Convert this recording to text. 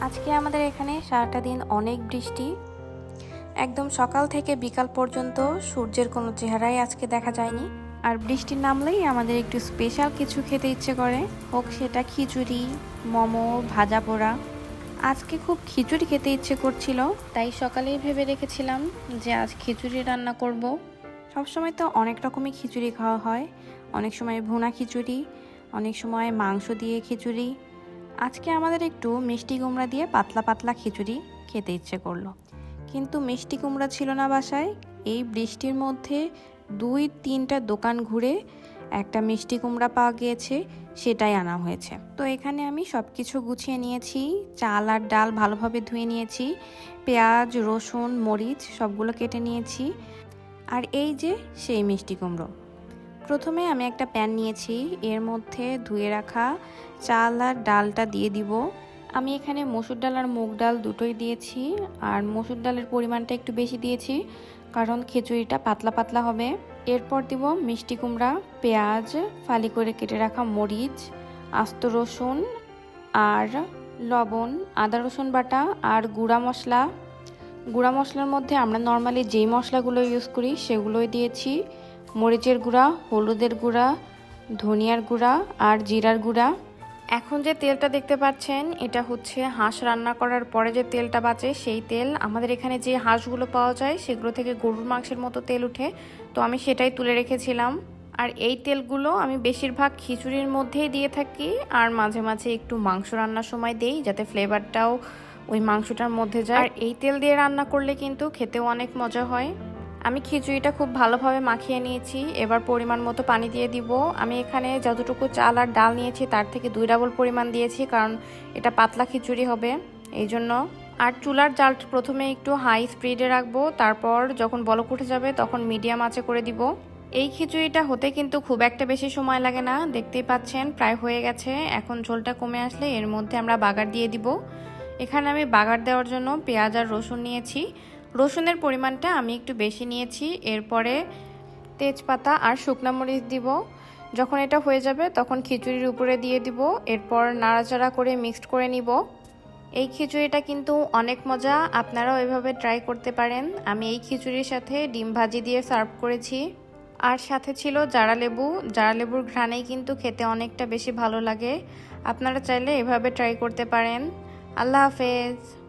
আজকে আমাদের এখানে সারাটা দিন অনেক বৃষ্টি। একদম সকাল থেকে বিকাল পর্যন্ত সূর্যের কোনো চেহারাই আজকে দেখা যায়নি। আর বৃষ্টি নামলেই আমাদের একটু স্পেশাল কিছু খেতে ইচ্ছে করে। হোক সেটা খিচুড়ি, মোমো, ভাজা পোড়া। আজকে খুব খিচুড়ি খেতে ইচ্ছে করছিল, তাই সকালেই ভেবে রেখেছিলাম যে আজ খিচুড়ি রান্না করব। সবসময় তো অনেক রকমই খিচুড়ি খাওয়া হয়। অনেক সময় ভুনা খিচুড়ি, অনেক সময় মাংস দিয়ে খিচুড়ি। আজকে আমাদের একটু মিষ্টি কুমড়া দিয়ে পাতলা পাতলা খিচুড়ি খেতে ইচ্ছে করল। কিন্তু মিষ্টি কুমড়া ছিল না বাসায়। এই বৃষ্টির মধ্যে দুই, তিনটা দোকান ঘুরে একটা মিষ্টি কুমড়া পাওয়া গিয়েছে, সেটাই আনা হয়েছে। তো এখানে আমি সব কিছু গুছিয়ে নিয়েছি, চাল আর ডাল ভালোভাবে ধুয়ে নিয়েছি, পেঁয়াজ, রসুন, মরিচ সবগুলো কেটে নিয়েছি। আর এই যে সেই মিষ্টি কুমড়ো। প্রথমে আমি একটা প্যান নিয়েছি, এর মধ্যে ধুয়ে রাখা চাল আর ডালটা দিয়ে দিব। আমি এখানে মসুর ডাল আর মুগ ডাল দুটোই দিয়েছি, আর মসুর ডালের পরিমাণটা একটু বেশি দিয়েছি, কারণ খিচুড়িটা পাতলা পাতলা হবে। এরপর দিব মিষ্টি কুমড়া, পেঁয়াজ, ফালি করে কেটে রাখা মরিচ, আস্ত রসুন আর লবণ, আদা রসুন বাটা আর গুঁড়া মশলা। গুঁড়া মশলার মধ্যে আমরা নর্মালি যেই মশলাগুলো ইউজ করি সেগুলোই দিয়েছি। মরিচের গুঁড়া, হলুদের গুঁড়া, ধনিয়ার গুঁড়া আর জিরার গুঁড়া। এখন যে তেলটা দেখতে পাচ্ছেন, এটা হচ্ছে হাঁস রান্না করার পরে যে তেলটা বাঁচে, সেই তেল। আমাদের এখানে যে হাঁসগুলো পাওয়া যায়, সেগুলো থেকে গরুর মাংসের মতো তেল উঠে তো আমি সেটাই তুলে রেখেছিলাম। আর এই তেলগুলো আমি বেশিরভাগ খিচুড়ির মধ্যেই দিয়ে থাকি, আর মাঝে মাঝে একটু মাংস রান্নার সময় দেই, যাতে ফ্লেভারটাও ওই মাংসটার মধ্যে যায়। আর এই তেল দিয়ে রান্না করলে কিন্তু খেতেও অনেক মজা হয়। আমি খিচুড়িটা খুব ভালোভাবে মাখিয়ে নিয়েছি। এবার পরিমাণ মতো পানি দিয়ে দিব। আমি এখানে যতটুকু চাল আর ডাল নিয়েছি তার থেকে দুই ডাবল পরিমাণ দিয়েছি কারণ এটা পাতলা খিচুড়ি হবে। এই জন্য আর চুলার জাল প্রথমে একটু হাই স্পিডে রাখব। তারপর যখন বলক উঠে যাবে তখন মিডিয়াম আঁচে করে দিব। এই খিচুড়িটা হতে কিন্তু খুব একটা বেশি সময় লাগে না। দেখতেই পাচ্ছেন, প্রায় হয়ে গেছে। এখন ঝোলটা কমে আসলে এর মধ্যে আমরা বাগার দিয়ে দিব। এখানে আমি বাগার দেওয়ার জন্য পেঁয়াজ আর রসুন নিয়েছি। রসুনের পরিমাণটা আমি একটু বেশি নিয়েছি। এরপরে তেজপাতা আর শুকনো মরিচ দিব। যখন এটা হয়ে যাবে তখন খিচুড়ির উপরে দিয়ে দিব। এরপর নাড়াচাড়া করে মিক্সড করে নিব। এই খিচুড়িটা কিন্তু অনেক মজা। আপনারাও এভাবে ট্রাই করতে পারেন। আমি এই খিচুড়ির সাথে ডিম ভাজি দিয়ে সার্ভ করেছি। আর সাথে ছিল জারা লেবু। জারা লেবুর ঘ্রাণেই কিন্তু খেতে অনেকটা বেশি ভালো লাগে। আপনারা চাইলে এভাবে ট্রাই করতে পারেন। আল্লাহ হাফেজ।